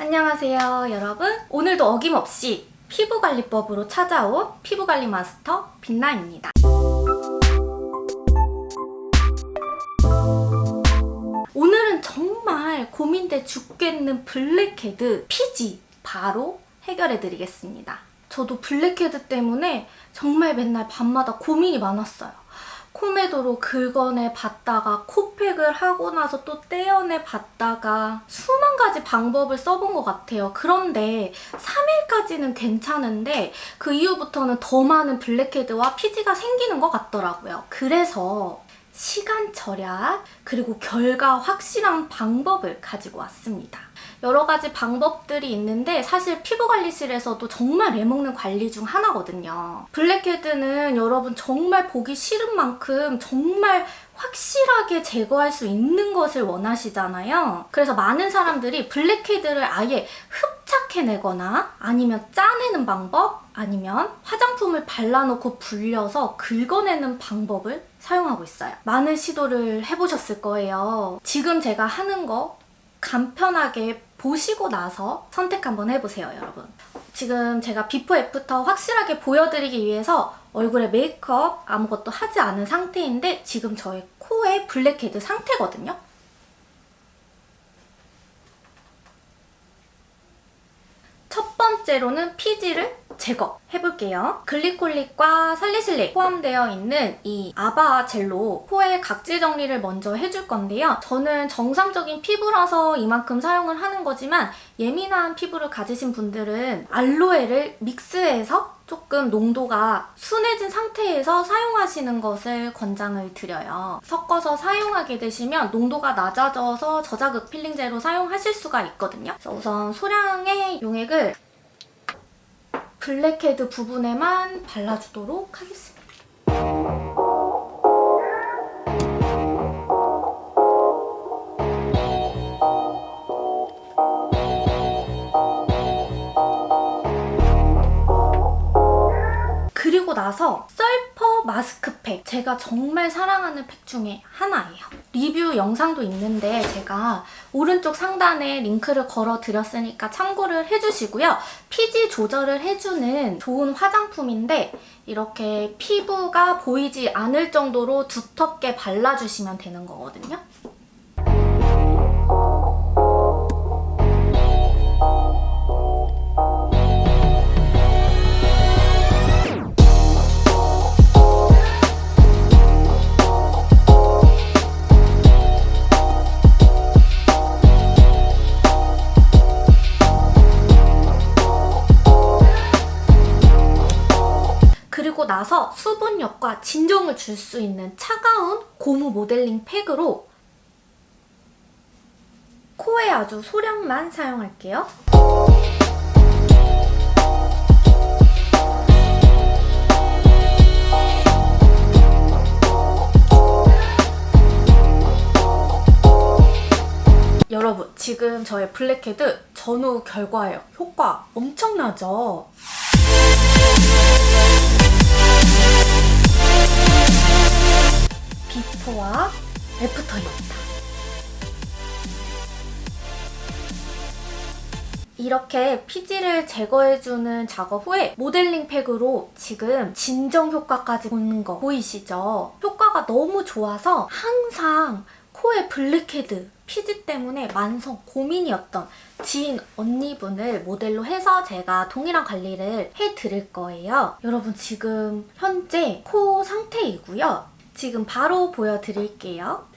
안녕하세요, 여러분. 오늘도 어김없이 피부관리법으로 찾아온 피부관리 마스터 빛나입니다. 오늘은 정말 고민돼 죽겠는 블랙헤드 피지 바로 해결해 드리겠습니다. 저도 블랙헤드 때문에 정말 맨날 밤마다 고민이 많았어요. 코메도로 긁어내 봤다가 코팩을 하고 나서 또 떼어내 봤다가 수만 가지 방법을 써본 것 같아요. 그런데 3일까지는 괜찮은데 그 이후부터는 더 많은 블랙헤드와 피지가 생기는 것 같더라고요. 그래서 시간 절약 그리고 결과 확실한 방법을 가지고 왔습니다. 여러 가지 방법들이 있는데 사실 피부 관리실에서도 정말 애먹는 관리 중 하나거든요. 블랙헤드는 여러분 정말 보기 싫은 만큼 정말 확실하게 제거할 수 있는 것을 원하시잖아요. 그래서 많은 사람들이 블랙헤드를 아예 흡 착해내거나 아니면 짜내는 방법 아니면 화장품을 발라놓고 불려서 긁어내는 방법을 사용하고 있어요. 많은 시도를 해보셨을 거예요. 지금 제가 하는 거 간편하게 보시고 나서 선택 한번 해보세요, 여러분. 지금 제가 비포 애프터 확실하게 보여드리기 위해서 얼굴에 메이크업 아무것도 하지 않은 상태인데 지금 저의 코에 블랙헤드 상태거든요. 번째로는 피지를 제거해볼게요. 글리콜릭과 살리실릭 포함되어 있는 이 아바 젤로 코의 각질 정리를 먼저 해줄 건데요. 저는 정상적인 피부라서 이만큼 사용을 하는 거지만 예민한 피부를 가지신 분들은 알로에를 믹스해서 조금 농도가 순해진 상태에서 사용하시는 것을 권장을 드려요. 섞어서 사용하게 되시면 농도가 낮아져서 저자극 필링제로 사용하실 수가 있거든요. 그래서 우선 소량의 용액을 블랙헤드 부분에만 발라주도록 하겠습니다. 그리고 나서 마스크팩 제가 정말 사랑하는 팩 중에 하나예요. 리뷰 영상도 있는데 제가 오른쪽 상단에 링크를 걸어 드렸으니까 참고를 해주시고요. 피지 조절을 해주는 좋은 화장품인데 이렇게 피부가 보이지 않을 정도로 두텁게 발라주시면 되는 거거든요. 나서 수분력과 진정을 줄 수 있는 차가운 고무 모델링 팩으로 코에 아주 소량만 사용할게요. 여러분, 지금 저의 블랙헤드 전후 결과예요. 효과 엄청나죠? 비포와 애프터입니다. 이렇게 피지를 제거해주는 작업 후에 모델링 팩으로 지금 진정 효과까지 보는 거 보이시죠? 효과가 너무 좋아서 항상 코에 블랙헤드, 피지 때문에 만성 고민이었던 지인 언니분을 모델로 해서 제가 동일한 관리를 해드릴 거예요. 여러분 지금 현재 코 상태이고요. 지금 바로 보여드릴게요.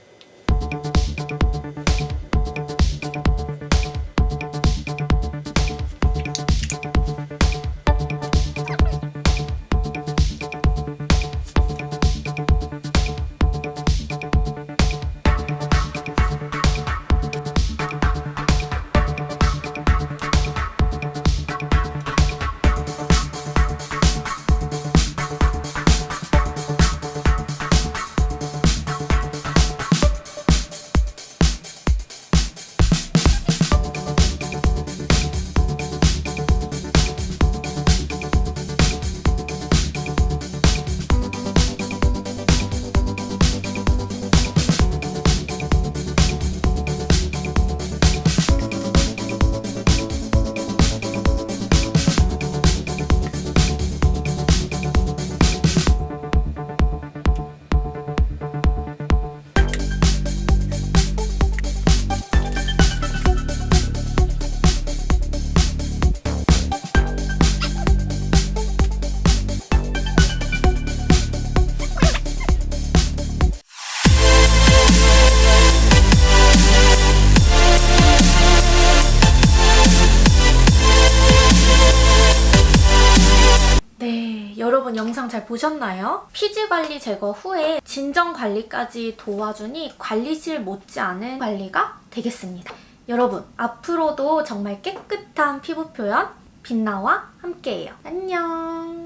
영상 잘 보셨나요? 피지 관리 제거 후에 진정 관리까지 도와주니 관리실 못지않은 관리가 되겠습니다. 여러분, 앞으로도 정말 깨끗한 피부 표현 빛나와 함께해요. 안녕!